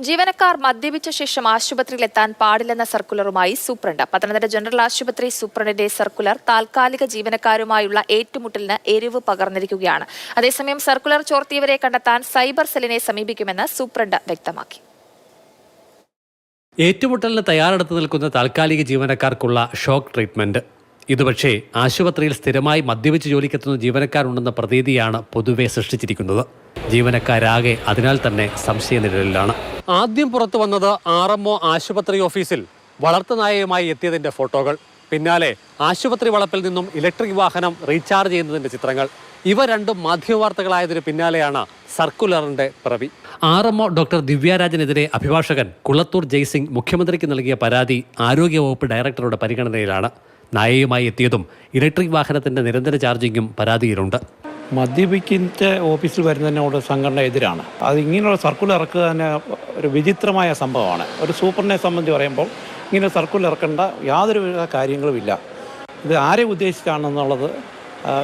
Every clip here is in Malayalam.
ജീവനക്കാർ മദ്യപിച്ച ശേഷം ആശുപത്രിയിൽ എത്താൻ പാടില്ലെന്ന സർക്കുലറുമായി സൂപ്രണ്ട്. പത്തനംതിട്ട ജനറൽ ആശുപത്രി സൂപ്രണ്ടിന്റെ സർക്കുലർ താൽക്കാലിക ജീവനക്കാരുമായുള്ള ഏറ്റുമുട്ടലിന് എരിവ് പകർന്നിരിക്കുകയാണ്. അതേസമയം സർക്കുലർ ചോർത്തിയവരെ കണ്ടെത്താൻ സൈബർ സെല്ലിനെ സമീപിക്കുമെന്ന് സൂപ്രണ്ട് വ്യക്തമാക്കി. ഏറ്റുമുട്ടലിന് തയ്യാറെടുത്ത് നിൽക്കുന്ന താൽക്കാലിക ജീവനക്കാർക്കുള്ള ഷോക്ക് ട്രീറ്റ്മെന്റ്. ഇതുപക്ഷേ ആശുപത്രിയിൽ സ്ഥിരമായി മദ്യപിച്ച് ജോലിക്കെത്തുന്ന ജീവനക്കാരുണ്ടെന്ന പ്രതീതിയാണ് പൊതുവെ സൃഷ്ടിച്ചിരിക്കുന്നത്. ജീവനക്കാരാകെ അതിനാൽ തന്നെ സംശയനിഴലിലാണ്. ആദ്യം പുറത്തു വന്നത് ആർ എം ആശുപത്രി ഓഫീസിൽ വളർത്തുനായയുമായി എത്തിയതിന്റെ ഫോട്ടോകൾ. പിന്നാലെ ആശുപത്രി വളപ്പിൽ നിന്നും ഇലക്ട്രിക് വാഹനം റീചാർജ് ചെയ്യുന്നതിന്റെ ചിത്രങ്ങൾ. ഇവ രണ്ടും മാധ്യമവാർത്തകളായതിനു പിന്നാലെയാണ് സർക്കുലറിന്റെ പ്രവി. ആർ എം ഡോക്ടർ ദിവ്യാരാജനെതിരെ അഭിഭാഷകൻ കുളത്തൂർ ജയ്സിംഗ് മുഖ്യമന്ത്രിക്ക് നൽകിയ പരാതി ആരോഗ്യവകുപ്പ് ഡയറക്ടറുടെ പരിഗണനയിലാണ്. നായയുമായി എത്തിയതും ഇലക്ട്രിക് വാഹനത്തിന്റെ നിരന്തര ചാർജിങ്ങും പരാതിയിലുണ്ട്. മദ്യപിക്കിന്റെ ഓഫീസിൽ വരുന്നതിനോട് സംഘടന എതിരാണ്. അത് ഇങ്ങനെയുള്ള സർക്കുലർ ഇറക്കുക തന്നെ ഒരു വിചിത്രമായ സംഭവമാണ്. ഒരു സൂപ്പറിനെ സംബന്ധിച്ച് പറയുമ്പോൾ ഇങ്ങനെ സർക്കുലർ ഇറക്കേണ്ട യാതൊരു കാര്യങ്ങളും കാര്യങ്ങളുമില്ല ഇത് ആരെ ഉദ്ദേശിച്ചാണെന്നുള്ളത്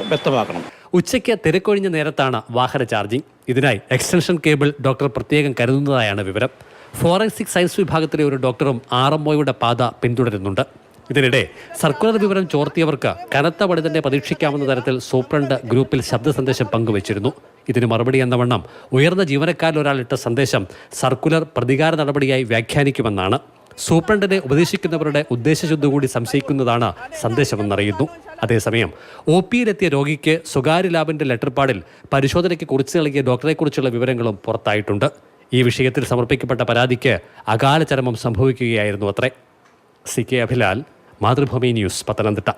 വ്യക്തമാക്കണം. ഉച്ചയ്ക്ക് തിരക്കൊഴിഞ്ഞ നേരത്താണ് വാഹന ചാർജിംഗ് ഇതിനായി എക്സ്റ്റൻഷൻ കേബിൾ ഡോക്ടർ പ്രത്യേകം കരുതുന്നതായാണ് വിവരം. ഫോറൻസിക് സയൻസ് വിഭാഗത്തിലെ ഒരു ഡോക്ടറും ആർ എം പാത പിന്തുടരുന്നുണ്ട്. ഇതിനിടെ സർക്കുലർ വിവരം ചോർത്തിയവർക്ക് കനത്ത പണി തന്നെ പ്രതീക്ഷിക്കാമെന്ന തരത്തിൽ സൂപ്രണ്ട് ഗ്രൂപ്പിൽ ശബ്ദ സന്ദേശം പങ്കുവച്ചിരുന്നു. ഇതിന് മറുപടി എന്ന വണ്ണം ഉയർന്ന ജീവനക്കാരിൽ ഒരാൾ ഇട്ട സന്ദേശം സർക്കുലർ പ്രതികാര നടപടിയായി വ്യാഖ്യാനിക്കുമെന്നാണ്. സൂപ്രണ്ടിനെ ഉപദേശിക്കുന്നവരുടെ ഉദ്ദേശശുദ്ധി കൂടി സംശയിക്കുന്നതാണ് സന്ദേശമെന്നറിയുന്നു. അതേസമയം ഒ പിയിലെത്തിയ രോഗിക്ക് സ്വകാര്യ ലാബിന്റെ ലെറ്റർപാടിൽ പരിശോധനയ്ക്ക് കുറിച്ച് നൽകിയ ഡോക്ടറെക്കുറിച്ചുള്ള വിവരങ്ങളും പുറത്തായിട്ടുണ്ട്. ഈ വിഷയത്തിൽ സമർപ്പിക്കപ്പെട്ട പരാതിക്ക് അകാല ചരമം സംഭവിക്കുകയായിരുന്നു അത്രേ. C K Abhilal Mathrubhumi news Pathanamthitta.